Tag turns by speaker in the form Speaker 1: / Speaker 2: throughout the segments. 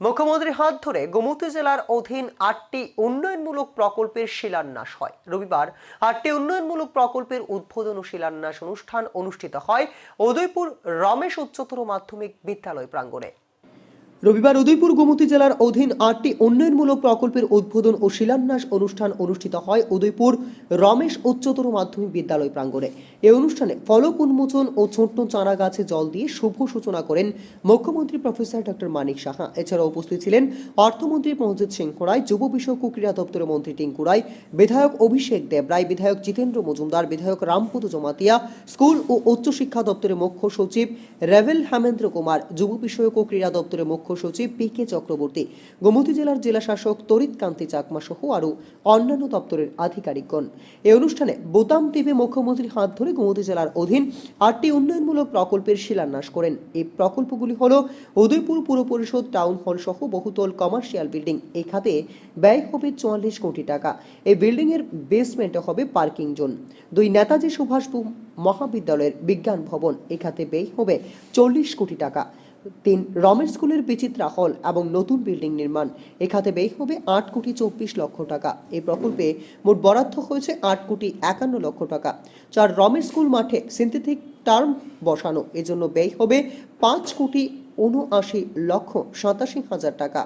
Speaker 1: মুখ্যমন্ত্রীর হাত ধরে গোমতী জেলার অধীন আটটি উন্নয়নমূলক প্রকল্পের শিলান্যাস হয়। রবিবার আটটি উন্নয়নমূলক প্রকল্পের উদ্বোধন ও শিলান্যাস অনুষ্ঠান অনুষ্ঠিত হয়। উদয়পুর রমেশ উচ্চতর মাধ্যমিক বিদ্যালয় প্রাঙ্গণে। রবিবার উদয়পুর গোমতী জেলার অধীন আটটি উন্নয়নমূলক প্রকল্পের উদ্বোধন ও শিলান্যাস অনুষ্ঠান অনুষ্ঠিত হয় উদয়পুর রমেশ উচ্চতর মাধ্যমিক বিদ্যালয় প্রাঙ্গণে। এই অনুষ্ঠানে ফলক উন্মোচন ও ছোট্ট চারা গাছে জল দিয়ে শুভ সূচনা করেন মুখ্যমন্ত্রী প্রফেসর ডক্টর মানিক সাহা। এছাড়া উপস্থিত ছিলেন অর্থমন্ত্রী মহজিদ সিং যুব বিষয়ক ও ক্রীড়া দপ্তরের মন্ত্রী টিঙ্কু রায়, বিধায়ক অভিষেক দেব রায়, বিধায়ক জিতেন্দ্র মজুমদার, বিধায়ক রামপদ জমাতিয়া, স্কুল ও উচ্চশিক্ষা দপ্তরের মুখ্য সচিব রেভেল হেমেন্দ্র কুমার, যুব বিষয়ক ও ক্রীড়া দপ্তরের মুখ্য সচিব পি কে চক্রবর্তী, গোমতী জেলার জেলা শাসক তরিত কান্তি চাকমা সহ আরও অন্যান্য দপ্তরের আধিকারিকগণ। এই অনুষ্ঠানে বোতাম টিপে মুখ্যমন্ত্রীর হাত ধরে গোমতী জেলার অধীন আটটি উন্নয়নমূলক প্রকল্পের শিলান্যাস করেন। এই প্রকল্পগুলি হল উদয়পুর পুর পরিষদ টাউন হল সহ বহুতল কমার্শিয়াল বিল্ডিং। এই খাতে ব্যয় হবে চুয়াল্লিশ কোটি টাকা। এই বিল্ডিং এর বেসমেন্টে হবে পার্কিং জোন। দুই নেতাজি সুভাষ মহাবিদ্যালয়ের বিজ্ঞান ভবন। এই খাতে ব্যয় হবে চল্লিশ কোটি টাকা। তিন রমেশ স্কুলের বিচিত্রা হল এবং নতুন বিল্ডিং নির্মাণ। এ খাতে ব্যয় হবে আট কোটি চব্বিশ লক্ষ টাকা। এই প্রকল্পে মোট বরাদ্দ হয়েছে আট কোটি একান্ন লক্ষ টাকা। চার রমেশ স্কুল মাঠে সিনথেটিক টার্ম বসানো। এজন্য ব্যয় হবে পাঁচ কোটি উনআশি লক্ষ সাতাশি হাজার টাকা।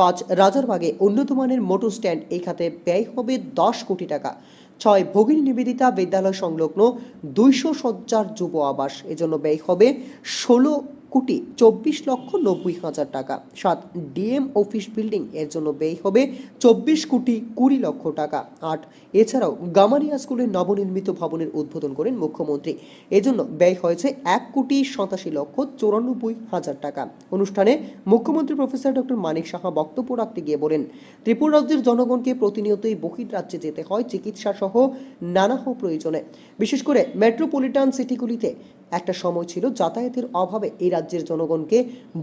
Speaker 1: পাঁচ রাজারবাগে উন্নত মানের মোটর স্ট্যান্ড। এই খাতে ব্যয় হবে দশ কোটি টাকা। ছয় ভগিনী নিবেদিতা বিদ্যালয় সংলগ্ন দুইশো সজ্জার যুব আবাস। এজন্য ব্যয় হবে ষোলো কোটি চব্বিশ লক্ষ নব্বই হাজার টাকা। সাত ডিএম অফিস বিল্ডিং এর জন্য ব্যয় হবে চব্বিশ কোটি কুড়ি লক্ষ টাকা। আট এছাড়াও গামারিয়া স্কুলের নবনির্মিত ভবনের উদ্বোধন করেন মুখ্যমন্ত্রী। এজন্য ব্যয় হয়েছে এক কোটি সাতাশি লক্ষ চৌরানব্বই হাজার টাকা। অনুষ্ঠানে মুখ্যমন্ত্রী প্রফেসর ডক্টর মানিক সাহা বক্তব্য রাখতে গিয়ে বলেন, ত্রিপুরা রাজ্যের জনগণকে প্রতিনিয়তই বহির্রাজ্যে যেতে হয় চিকিৎসা সহ নানা প্রয়োজনে। বিশেষ করে মেট্রোপলিটান সিটিগুলিতে একটা সময় ছিল যাতায়াতের অভাবে এই রাজ্যের জনগণকে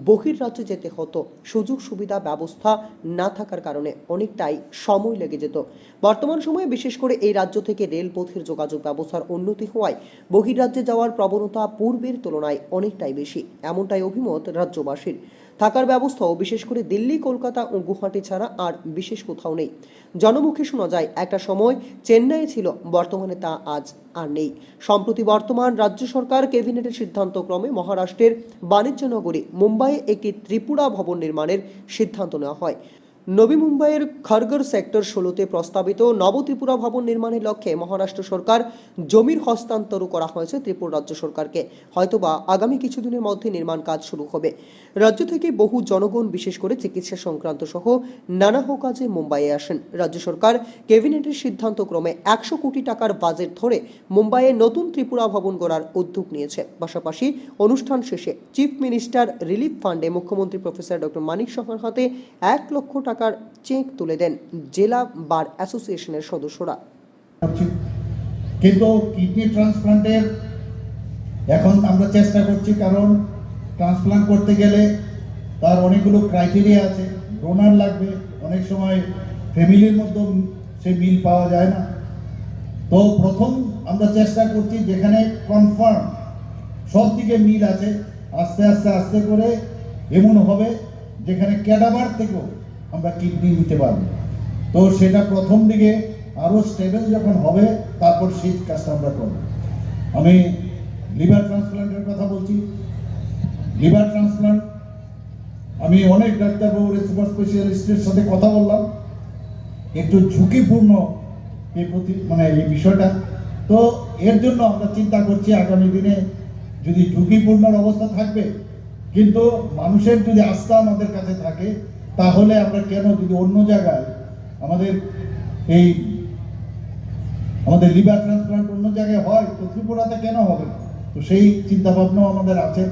Speaker 1: বহির রাজ্যে যেতে হতো। সুযোগ, সুবিধা, ব্যবস্থা না থাকার কারণে অনেকটাই সময় লেগে যেত। বর্তমান সময়ে বিশেষ করে এই রাজ্য থেকে রেলপথের যোগাযোগ ব্যবস্থার উন্নতি হওয়ায় বহির রাজ্যে যাওয়ার প্রবণতা পূর্বের তুলনায় অনেকটাই বেশি, এমনটাই অভিমত রাজ্যবাসীর। থাকার ব্যবস্থাও বিশেষ করে দিল্লি, কলকাতা ও গুয়াহাটি ছাড়া আর বিশেষ কোথাও নেই। জনমুখে শোনা যায়, একটা সময় চেন্নাই ছিল, বর্তমানে তা আজ আর নেই। সম্প্রতি বর্তমান রাজ্য সরকার ক্যাবিনেটের সিদ্ধান্ত ক্রমে মহারাষ্ট্রের বাণিজ্য নগরী মুম্বাইয়ে একটি ত্রিপুরা ভবন নির্মাণের সিদ্ধান্ত নেওয়া হয়। নবী মুম্বাইয়ের খড়গড় সেক্টর ষোলোতে প্রস্তাবিত নব ত্রিপুরা ভবন নির্মাণের লক্ষ্যে মহারাষ্ট্র সরকার জমির হস্তান্তর করা হয়েছে ত্রিপুরা রাজ্য সরকারকে। হয়তোবা আগামী কিছুদিনের মধ্যে নির্মাণ কাজ শুরু হবে। রাজ্য থেকে বহু জনগণ, বিশেষ করে চিকিৎসা সংক্রান্ত সহ নানা কাজে মুম্বাইয়ে আসেন। রাজ্য সরকার ক্যাবিনেটের সিদ্ধান্ত ক্রমে একশো কোটি টাকার বাজেট ধরে মুম্বাইয়ে নতুন ত্রিপুরা ভবন গড়ার উদ্যোগ নিয়েছে। পাশাপাশি অনুষ্ঠান শেষে চিফ মিনিস্টার রিলিফ ফান্ডে মুখ্যমন্ত্রী প্রফেসর ডক্টর মানিক সাহার হাতে এক লক্ষ টাকার চেক তুলে দেন জেলা বার অ্যাসোসিয়েশনের সদস্যরা।
Speaker 2: কিন্তু কিডনি ট্রান্সপ্লান্টের এখন আমরা চেষ্টা করছি, কারণ ট্রান্সপ্লান্ট করতে গেলে তার অনেকগুলো ক্রাইটেরিয়া আছে, ডোনার লাগবে, অনেক সময় ফ্যামিলির মধ্যেও সে মিল পাওয়া যায় না। তো প্রথম আমরা চেষ্টা করছি যেখানে কনফার্ম সব দিকে মিল আছে, আস্তে আস্তে আস্তে করে এমন হবে যেখানে ক্যাডাবার থেকেও আমরা কিডনি নিতে পারব। তো সেটা প্রথম দিকে আরও স্টেবল যখন হবে, তারপর সেই কাজটা আমরা করব। আমি লিভার ট্রান্সপ্লান্টের কথা বলছি। লিভার ট্রান্সপ্লান্ট আমি অনেক ডাক্তারবাবু সুপার স্পেশালিস্টের সাথে কথা বললাম। একটু ঝুঁকিপূর্ণ এই প্রতি মানে এই বিষয়টা। তো এর জন্য আমরা চিন্তা করছি, আগামী দিনে যদি ঝুঁকিপূর্ণ অবস্থা থাকবে, কিন্তু মানুষের যদি আস্থা আমাদের কাছে থাকে তাহলে আমরা কেন যদি অন্য জায়গায় আমাদের এই আমাদের লিভার ট্রান্সপ্লান্ট অন্য জায়গায় হয়, তো ত্রিপুরাতে কেন হবে? তো সেই চিন্তা ভাবনাও আমাদের আছে